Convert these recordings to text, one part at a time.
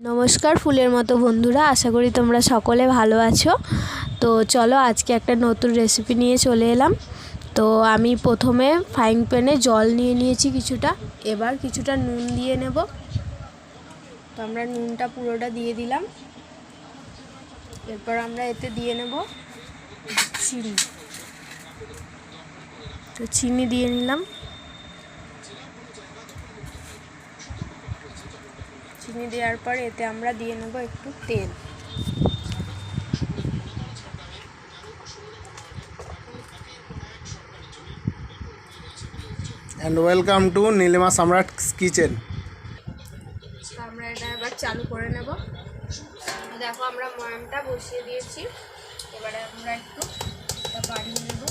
নমস্কার ফুলের মতো বন্ধুরা, আশা করি তোমরা সকলে ভালো আছো। তো চলো আজকে একটা নতুন রেসিপি নিয়ে চলে এলাম। তো আমি প্রথমে ফ্রাইং প্যানে জল নিয়ে নিয়েছি কিছুটা, এবার কিছুটা নুন দিয়ে নেব। তো আমরা নুনটা পুরোটা দিয়ে দিলাম। এরপর আমরা এতে দিয়ে নেব চিনি। তো চিনি দিয়ে নিলাম। চিনি দেওয়ার পর এতে আমরা দিয়ে নেব একটু তেল। অ্যান্ড ওয়েলকাম টু নীলিমা সম্রাট কিচেন তো আমরা এটা এবার চালু করে নেব। দেখো আমরা ময়ামটা বসিয়ে দিয়েছি। এবারে আমরা একটু বাড়িয়ে নেব।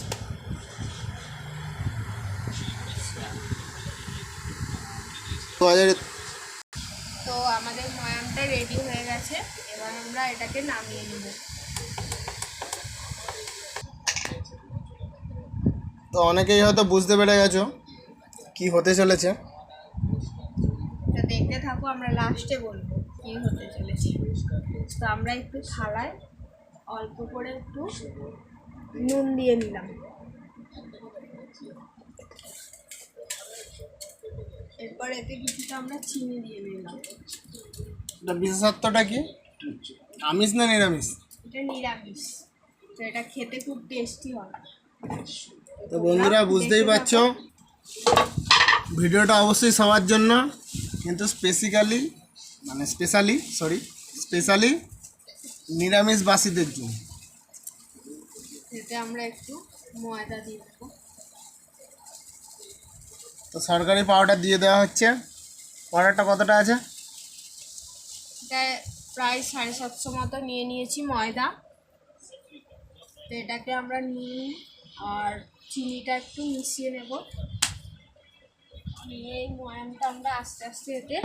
দু হাজার তো আমাদের ময়ামটা রেডি হয়ে গেছে এবার আমরা এটাকে নামিয়ে নেব। তো অনেকেই হয়তো বুঝতে পেরে গেছো কি হতে চলেছে। দেখতে থাকো আমরা লাস্টে বলব কি হতে চলেছে। তো আমরা একটু থালায় অল্প করে একটু নুন দিয়ে নিলাম। এরপর এতে কিছুটা আমরা চিনি দিয়ে নিলাম এটা বিশেষত্বটা কি? আমিষ না নিরামিষ? এটা নিরামিষ। তো এটা খেতে খুব টেস্টি হয়। তো বন্ধুরা বুঝতেই পারছ? ভিডিওটা অবশ্যই সবার জন্য। কিন্তু স্পেসিক্যালি মানে স্পেশালি সরি স্পেশালি নিরামিষবাসীদের জন্য। এতে আমরা একটু ময়দা দেবো তো সরকারি পাউডার দিয়ে দেওয়া হচ্ছে। পাউডারটা কতটা আছে? প্রায় সাড়ে সাতশো মতো নিয়ে নিয়েছি ময়দা। তো এটাকে আমরা নুন আর চিনিটা একটু মিশিয়ে নেব। নিয়ে এই ময়ামটা আমরা আস্তে আস্তে এতে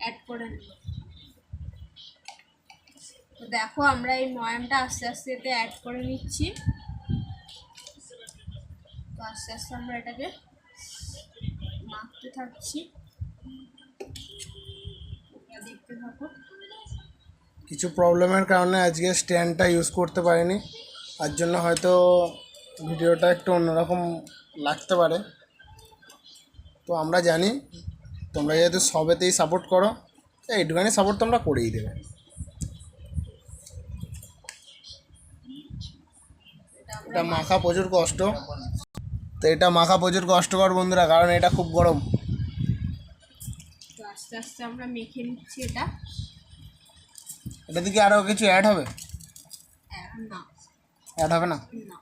অ্যাড করে নেব। তো দেখো আমরা এই ময়ামটা আস্তে আস্তে এতে অ্যাড করে নিচ্ছি। তো আস্তে আস্তে আমরা এটাকে মাখতে থাকছি। কিছু প্রবলেমের কারণে আজকে স্ট্যান্ডটা ইউজ করতে পারিনি। তার জন্য হয়তো ভিডিওটা একটু অন্যরকম লাগতে পারে। তো আমরা জানি, তোমরা যেহেতু সবেতেই সাপোর্ট করো এইটুখানি সাপোর্ট তোমরা করেই দেবে। এটা মাখা প্রচুর কষ্ট। তো এটা মাখা প্রচুর কষ্টকর বন্ধুরা কারণ এটা খুব গরম। তো আস্তে আস্তে আমরা মেখে নিচ্ছি এটা। এটা দিকে আরও কিছু অ্যাড হবে? না। অ্যাড হবে না? না।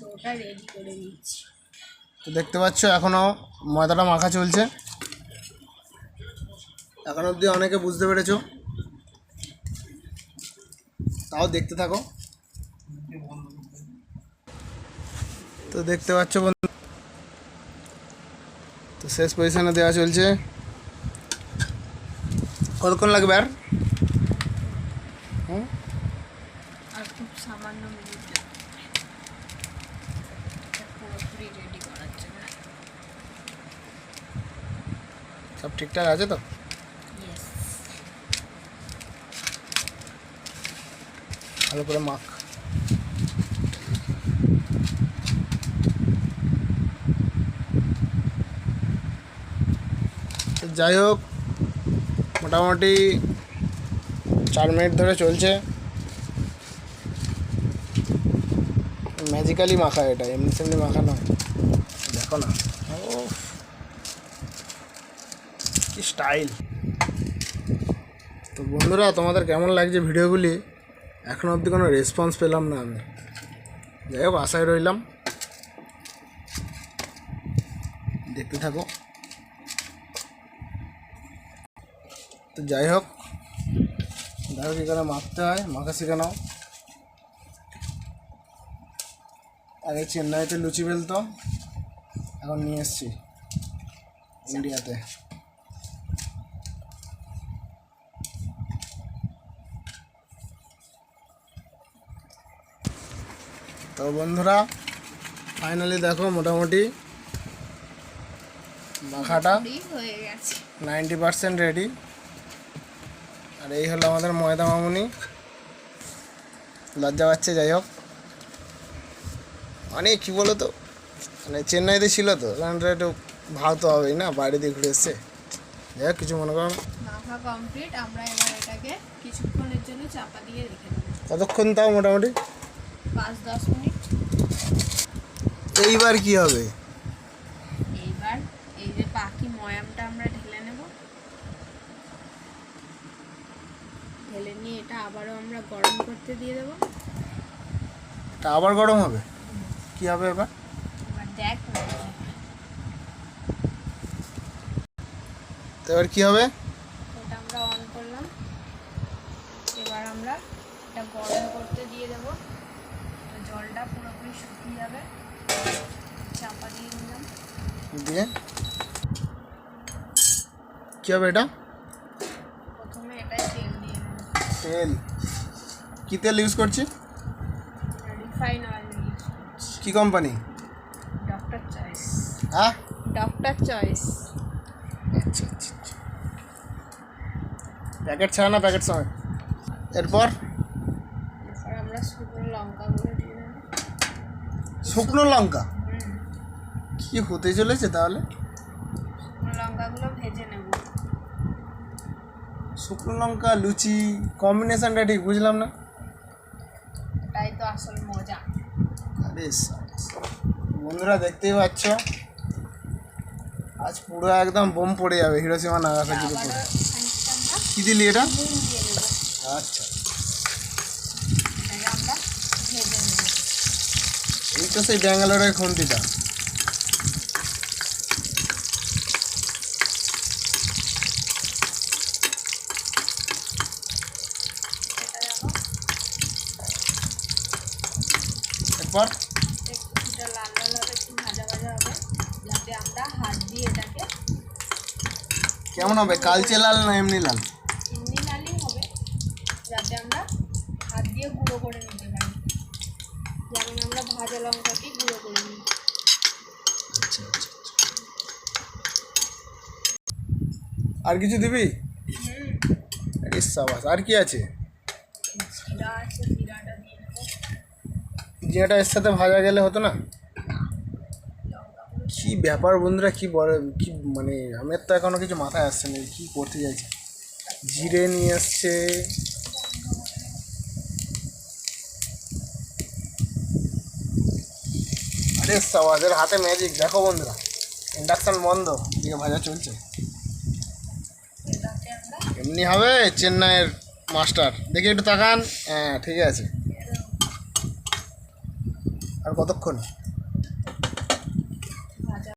ডোটা রেডি করে নিচ্ছি। তো দেখতে পাচ্ছ এখনও ময়দাটা মাখা চলছে। এখন অবধি অনেকে বুঝতে পেরেছ। তাও দেখতে থাকো। তো দেখতে পাচ্ছ বন্ধু। তো শেষ পজিশনে দেওয়া চলছে। কতক্ষণ লাগবে আর? জন্য। সব ঠিকঠাক আছে তো? ভালো করে মাখ তো যাই হোক মোটামুটি চার মিনিট ধরে চলছে। ম্যাজিক্যালি মাখা এটা এমনি সেমনি মাখা নয়। দেখো না। উফ, কি স্টাইল তো বন্ধুরা তোমাদের কেমন লাগছে ভিডিওগুলি? এখনও অবধি কোনো রেসপন্স পেলাম না আমি। যাই হোক আশায় রইলাম। দেখতে থাকো। তো যাই হোক দেখো কী করে মাখতে হয় মাখা শিখে নাও। আগে চেন্নাইতে লুচি বেলতো এখন নিয়ে এসছি ইন্ডিয়াতে। তো বন্ধুরা ফাইনালি দেখো মোটামুটি মাখাটা নাইনটি পার্সেন্ট রেডি আর এই হলো আমাদের ময়দা মামুনি। লজ্জা পাচ্ছে যাই হোক। অনেক কী বলো তো মানে চেন্নাইতে ছিল তো ওখানটা একটু ভাবতে হবেই না বাইরে দিয়ে ঘুরে এসছে। যাই হোক কিছু মনে করো মাখা কমপ্লিট আমরা এবার এটাকে কিছুক্ষণের জন্য চাপা দিয়ে রেখে দেবো। কতক্ষণ তাও মোটামুটি? পাঁচ দশ মিনিট। এইবার কি হবে এইবার এই যে বাকি ময়ামটা আমরা ঢেলে নেব ঢেলে নিয়ে এটা আবারও আমরা গরম করতে দিয়ে দেবো। এটা আবার গরম হবে? কি হবে এবার? এবার দেখ। এবার কি হবে? এটা আমরা অন করলাম। এবার আমরা এটা গরম করতে দিয়ে দেব। জলটা পুরোপুরি শুকিয়ে যাবে। চাপা দিয়ে নিলাম দিয়ে? কি হবে এটা প্রথমে এটাই তেল দিয়ে নেব তেল। কি তেল ইউজ করছি কি কোম্পানি ডক্টর চয়েস হ্যাঁ? ডক্টর চয়েস আচ্ছা আচ্ছা আচ্ছা। প্যাকেট ছাড়া না প্যাকেট সময় এরপর? আমরা শুকনো দিয়ে শুকনো লঙ্কা? কি হতে চলেছে তাহলে? শুকনো লঙ্কাগুলো শুকনো লঙ্কা লুচি কম্বিনেশনটা ঠিক বুঝলাম না? এটাই তো আসল মজা। আরে। বন্ধুরা দেখতেই পাচ্ছ? আজ পুরো একদম বোম পড়ে যাবে হিরোসীমা আবারও কি দিলি এটা? আচ্ছা। এই তো সেই ব্যাঙ্গালোরের খুন্তিটা। এরপর? লাল লাল হবে একটু ভাজা ভাজা হবে। যাতে আমরা হাত দিয়ে এটাকে কেমন হবে? কালচে লাল না এমনি লাল? এমনি লালই হবে যাতে আমরা হাত দিয়ে গুঁড়ো করে নিতে পারি। যেমন আমরা ভাজা লঙ্কাকে গুঁড়ো করে নিই। আচ্ছা আচ্ছা আর কিছু দিবি? আরে সাবাস আর কি আছে? আছে। জিরাটা এর সাথে ভাজা গেলে হতো না? কি ব্যাপার বন্ধুরা, কি বলে, কি মানে আমার তো এখনও কিছু মাথায় আসছে না, কি করতে চাইছে? জিরে নিয়ে আসছে। আরে সবাদের হাতে ম্যাজিক দেখো বন্ধুরা। ইন্ডাকশন বন্ধ দিকে ভাজা চলছে। এমনি হবে, চেন্নাইয়ের মাস্টার দেখি একটু তাকান। হ্যাঁ ঠিক আছে। আর কতক্ষণ?